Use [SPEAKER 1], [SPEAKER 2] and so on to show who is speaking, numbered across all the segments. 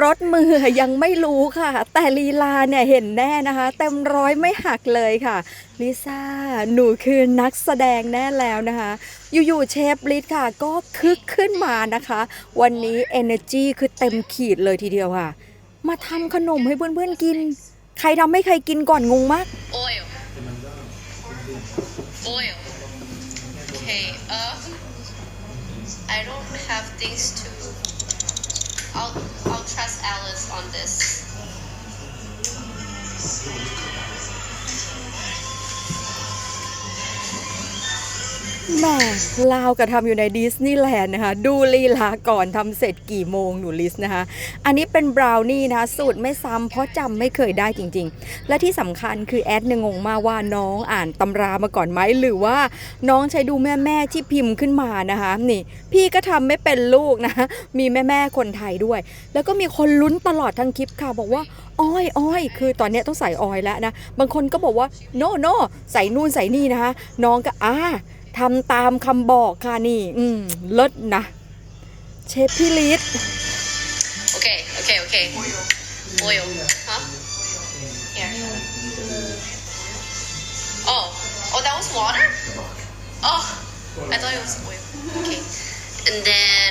[SPEAKER 1] รถมือยังไม่รู้ค่ะ แต่ลีลาเนี่ยเห็นแน่นะคะ เต็มร้อยไม่หักเลยค่ะลิซ่าหนูคือนักแสดงแน่แล้วนะคะ อยู่ๆเชฟลิศค่ะ ก็คึกขึ้นมานะคะ วันนี้ Energy คือเต็มขีดเลยทีเดียวค่ะ มาทำขนมให้เพื่อนๆกิน ใครทำให้ใครกินก่อนงงมาก
[SPEAKER 2] Oil. Oil. Okay. Um, I don't have things to. I'll I'll trust Alice on this.
[SPEAKER 1] แม่ลาวกับทำอยู่ในดิสนีย์แลนด์นะคะ ดูลีลาก่อนทำเสร็จกี่โมงหนูลิสนะคะ อันนี้เป็นบราวนี่นะคะ สูตรไม่ซ้ำเพราะจำไม่เคยได้จริง ๆ และที่สำคัญคือแอดเนี่ยงงมากว่าน้องอ่านตำรามาก่อนไหม หรือว่าน้องใช้ดูแม่ๆที่พิมพ์ขึ้นมานะคะ นี่ พี่ก็ทำไม่เป็นลูกนะ มีแม่ๆคนไทยด้วย แล้วก็มีคนลุ้นตลอดทั้งคลิปค่ะบอกว่าอ้อยอ้อยคือตอนนี้ต้องใส่ออยแล้วนะ บางคนก็บอกว่า no no ใส่นู่นใส่นี่นะคะ น้องก็อ่า ทำตามคำบอกค่ะนี่ อืมเลิศนะ เชฟพี่ลิศ
[SPEAKER 2] Okay. Okay. Okay. Oil. Huh? Here. Oh. Oh, that was water. Oh, I thought it was oil. Okay. And then,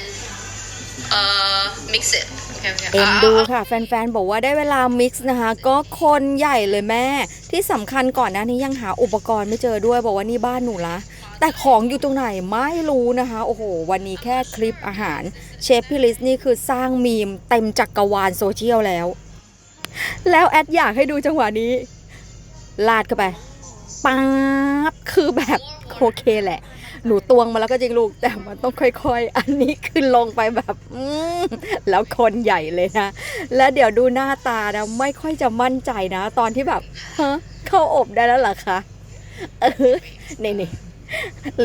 [SPEAKER 2] uh, mix it. Okay. Okay.
[SPEAKER 1] เอ็น
[SPEAKER 2] Ah,
[SPEAKER 1] ดู
[SPEAKER 2] ah, ah.
[SPEAKER 1] ค่ะ แฟนๆ บอกว่าได้เวลามิกซ์นะคะ ก็คนใหญ่เลยแม่ ที่สำคัญก่อนหน้านี้ยังหาอุปกรณ์ไม่เจอด้วย บอกว่านี่บ้านหนูละ แต่ของอยู่ตรงไหนไม่รู้นะคะ โอ้โห วันนี้แค่คลิปอาหารเชฟพิลิสนี่คือสร้างมีมเต็มจักรวาลโซเชียลแล้ว แล้วแอดอยากให้ดูจังหวะนี้ ลาดเข้าไปป๊าบคือแบบโอเคแหละ หนูตวงมาแล้วก็จริงลูก แต่มันต้องค่อยๆ อันนี้คือลงไปแบบแล้วคนใหญ่เลยนะ แล้วเดี๋ยวดูหน้าตานะ ไม่ค่อยจะมั่นใจนะ ตอนที่แบบฮะเข้าอบได้แล้วเหรอคะ เออนี่นี่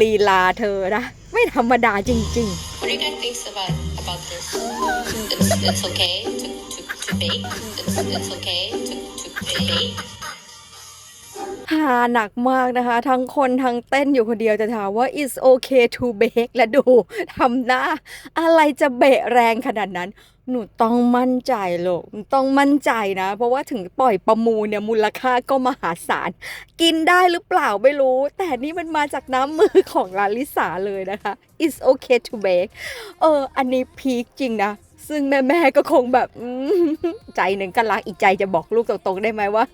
[SPEAKER 1] ลีลาเธอนะ ไม่ธรรมดาจริง ๆ
[SPEAKER 2] What do you guys think about about this? It's, it's okay to, to, to bake. It's, it's okay to, to bake. า
[SPEAKER 1] หนักมากนะคะ ทั้งคนทั้งเต้นอยู่คนเดียวจะถามว่า is okay to bake และดูทำหน้า อะไรจะเบะแรงขนาดนั้น หนูต้องมั่นใจลูกต้องมั่นใจนะ เพราะว่าถึงปล่อยประมูลเนี่ยมูลค่าก็มหาศาล กินได้หรือเปล่าไม่รู้ แต่นี่มันมาจากน้ำมือของลาลิสาเลยนะคะ is okay to bake เออ อันนี้พีคจริงนะ ซึ่งแม่ๆก็คงแบบใจหนึ่งก็รักอีกใจจะบอกลูกตรงๆได้ไหมว่า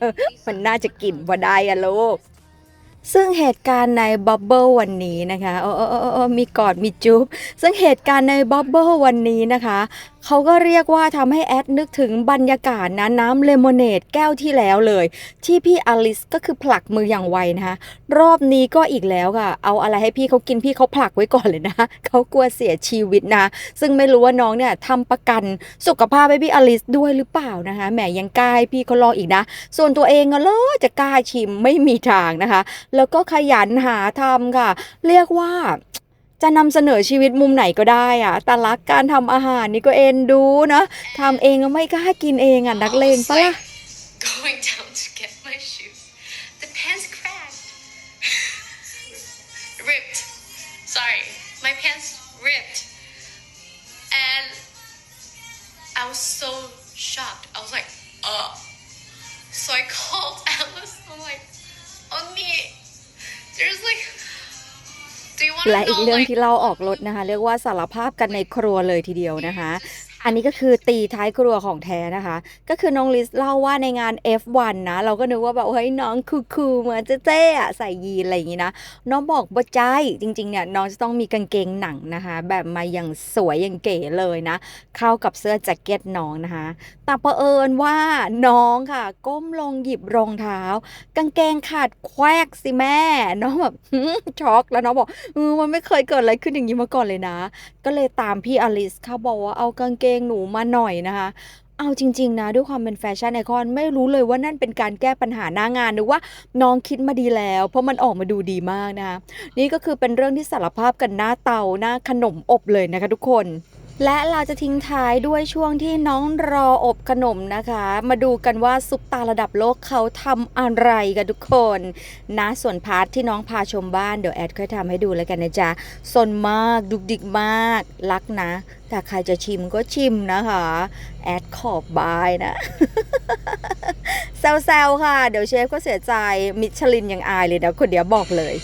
[SPEAKER 1] มันน่าจะกินว่าได้อะลูก ซึ่งเหตุการณ์ในบับเบิลวันนี้นะคะโอ้โอ้โอ้โอ้มีกอดมีจุ๊บซึ่งเหตุการณ์ในบับเบิลวันนี้นะคะ เขาก็เรียกว่าทำให้แอดนึกถึงบรรยากาศนะน้ำเลมอนเนดแก้วที่แล้วเลย ที่พี่อลิสก็คือผลักมืออย่างไวนะคะรอบนี้ก็อีกแล้วค่ะ เอาอะไรให้พี่เขากินพี่เขาผลักไว้ก่อนเลยนะเขากลัวเสียชีวิตนะ ซึ่งไม่รู้ว่าน้องเนี่ยทำประกันสุขภาพให้พี่อลิสด้วยหรือเปล่านะคะแหมยังกล้าให้พี่เขาลองอีกนะ ส่วนตัวเองก็เลยจะกล้าชิมไม่มีทางนะคะ แล้วก็ขยันหาทำค่ะ เรียกว่า จะนำเสนอชีวิตมุมไหนก็ได้อะแต่รักการทำอาหารนี่ก็เอ็นดูนะทำเองก็ไม่กล้ากินเองอะนักเลง
[SPEAKER 2] I was
[SPEAKER 1] ปะล่ะ
[SPEAKER 2] like going down to get my shoes. The pants cracked. ripped. Sorry, my pants ripped. And I was so shocked. I was like, uh. So I called
[SPEAKER 1] และอีกเรื่องที่เล่าออกรถนะคะ เรียกว่าสารภาพกันในครัวเลยทีเดียวนะคะ อันนี้ก็คือตีท้ายครัวของแท้นะคะ ก็คือน้องลิสเล่าว่าในงาน F1 นะ เราก็นึกว่าแบบเฮ้ยน้องคูลๆเหมือนเจ๊ๆอะใส่ยีนอะไรอย่างงี้นะ น้องบอกบ่ใจจริงๆเนี่ยน้องจะต้องมีกางเกงหนังนะคะ แบบมาอย่างสวยอย่างเก๋เลยนะ เข้ากับเสื้อแจ็คเก็ตน้องนะคะ แต่เผอิญว่าน้องค่ะ ก้มลงหยิบรองเท้า กางเกงขาดแควกสิแม่ น้องแบบช็อกแล้วน้องบอกมันไม่เคยเกิดอะไรขึ้นอย่างนี้มาก่อนเลยนะ ก็เลยตามพี่อลิสเขาบอกว่าเอากางเกงงหนูมาหน่อยนะคะเอาจริง ๆ นะ ด้วยความเป็นแฟชั่นไอคอนไม่รู้เลยว่านั่นเป็นการแก้ปัญหาหน้างานหรือว่าน้องคิดมาดีแล้ว เพราะมันออกมาดูดีมากนะคะนี่ก็คือเป็นเรื่องที่สารภาพกันหน้าเตาหน้าขนมอบเลยนะคะทุกคน และเราจะทิ้งท้ายด้วยช่วงที่น้องรออบขนมนะคะ มาดูกันว่าซุปตาระดับโลกเขาทำอะไรกันทุกคนนะส่วนพาร์ทที่น้องพาชมบ้านเดี๋ยวแอดค่อยทำให้ดูแล้วกันนะจ๊ะสนมากดุกดิกมาก รักนะ แต่ใครจะชิมก็ชิมนะคะ แอดขอบบายนะแซวๆค่ะ เดี๋ยวเชฟก็เสียใจมิชลินยังอายเลยนะคนเดียวบอกเลย